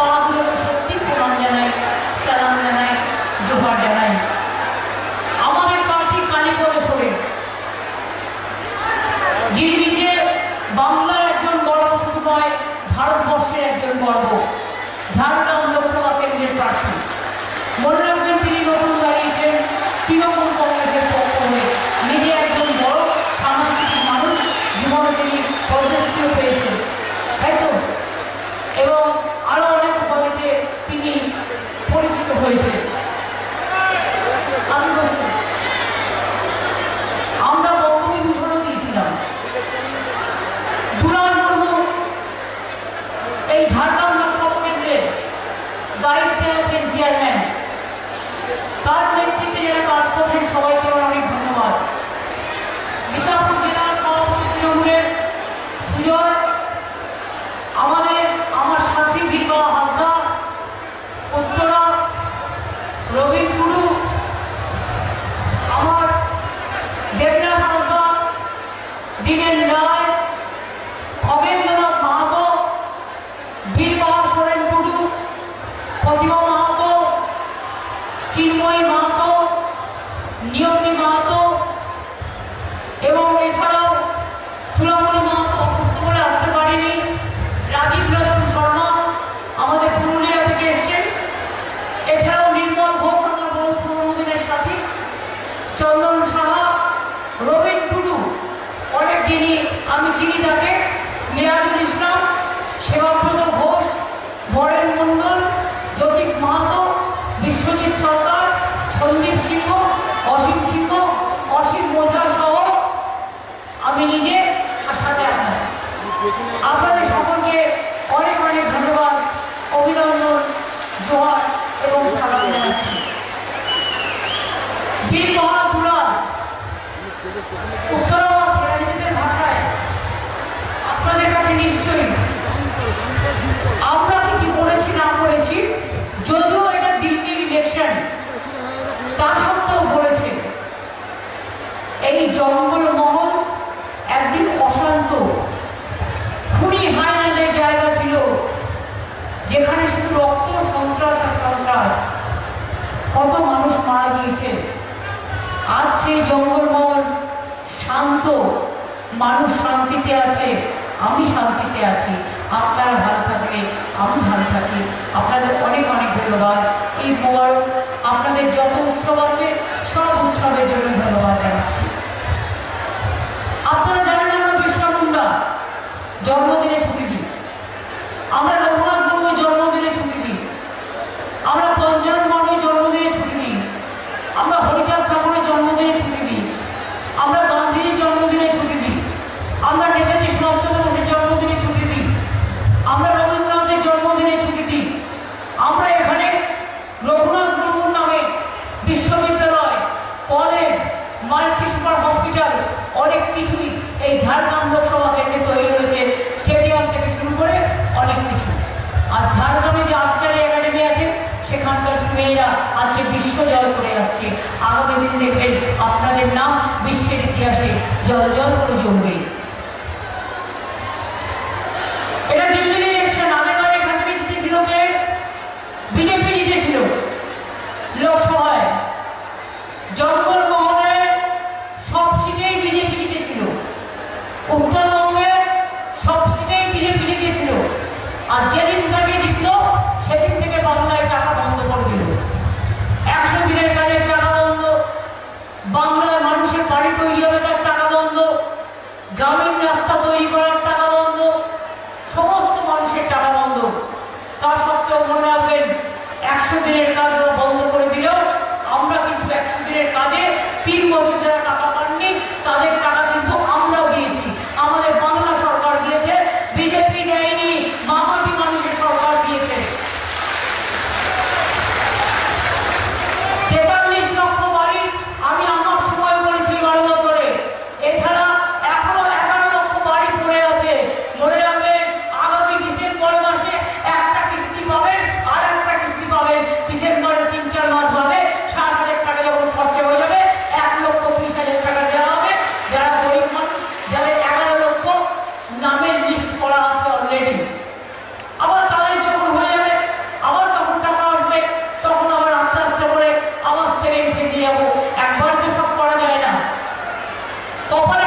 Oh. Mahato এবং এছাড়াও যেখানে শুধু রক্ত, সন্ত্রাস আর সন্ত্রাস। কত মানুষ মারা গিয়েছে। আজ সেই জঙ্গলমহল শান্ত। মানুষ শান্তিতে আছে। আমি শান্তিতে আছি। আপনারা ভালো থাকলে আমি ভালো থাকি। আপনাদের অনেক অনেক ধন্যবাদ। এই মোবারক, আপনাদের যত উৎসব আছে, সব উৎসবের জন্য ধন্যবাদ জানাচ্ছি। ঝাড়গ্রাম লোকসভা তৈরি হয়েছে, স্টেডিয়াম থেকে শুরু করে অনেক কিছু। আর ঝাড়গ্রামে যে আর্চারি একাডেমি আছে, সেখানকার মেয়েরা আজকে বিশ্ব জয় করে আসছে। আগামী দিন দেখবেন আপনাদের নাম বিশ্বের ইতিহাসে জল জল করে জমবে। এটা দিল্লির বাংলার মানুষের বাড়ি তৈরি হবে তার টাকা বন্ধ। গ্রামীণ রাস্তা তৈরি করার টাকা বন্ধ। সমস্ত মানুষের টাকা বন্ধ। তা সত্ত্বেও মনে রাখবেন, একশো দিনের কাজ Toko.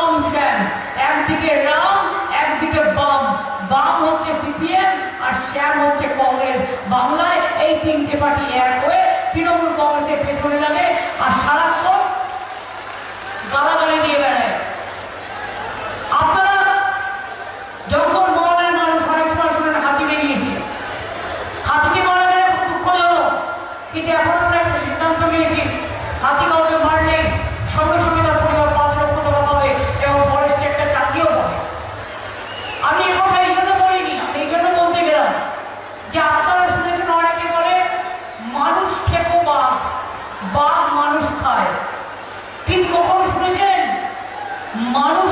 রাউন্ড ফ্যান একদিকে রাম একদিকে বাম। বাম হচ্ছে সিপিএম আর শ্যাম হচ্ছে কংগ্রেস। বাংলায় এই তিনটে পার্টি এক হয়ে তৃণমূল কংগ্রেসের পেছনে লাগে আর সারাক্ষণ গালাগালি দিয়ে বেড়ায় আপনারা যখন মানুষ খায় কিন্তু কখন শুনেছেন? মানুষ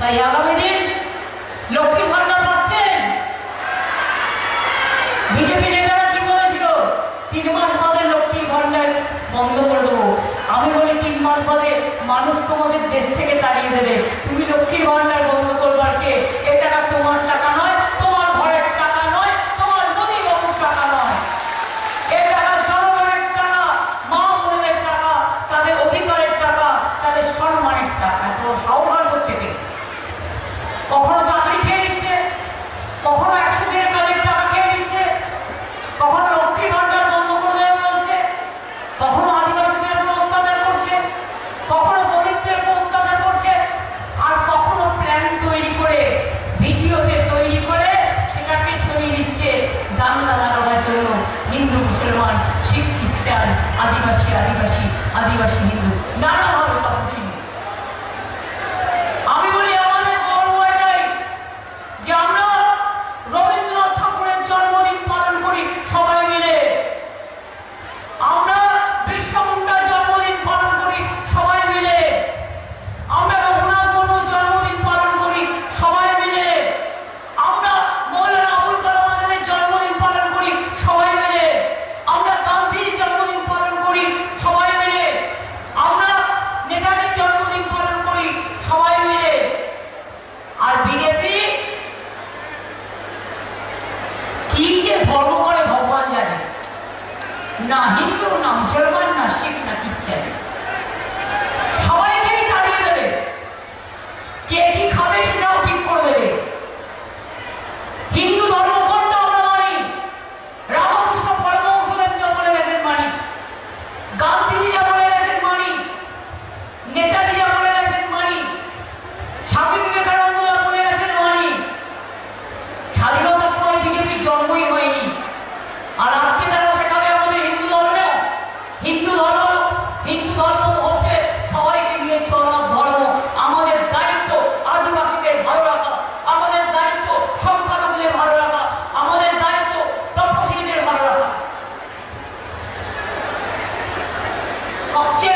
তাই আগামী দিন লক্ষ্মী ভান্ডার পাচ্ছেন। বিজেপি নেতারা কি বলেছিল? তিন মাস বাদে লক্ষ্মী ভান্ডার বন্ধ করে দেবো। আমি বলি, তিন মাস বাদে মানুষ তোমাদের দেশ থেকে তাড়িয়ে দেবে। তুমি লক্ষ্মীর ভান্ডার বন্ধ করবার কে? আদিবাসী আদিবাসী আদিবাসী হিন্দু। নানা 어, 걱정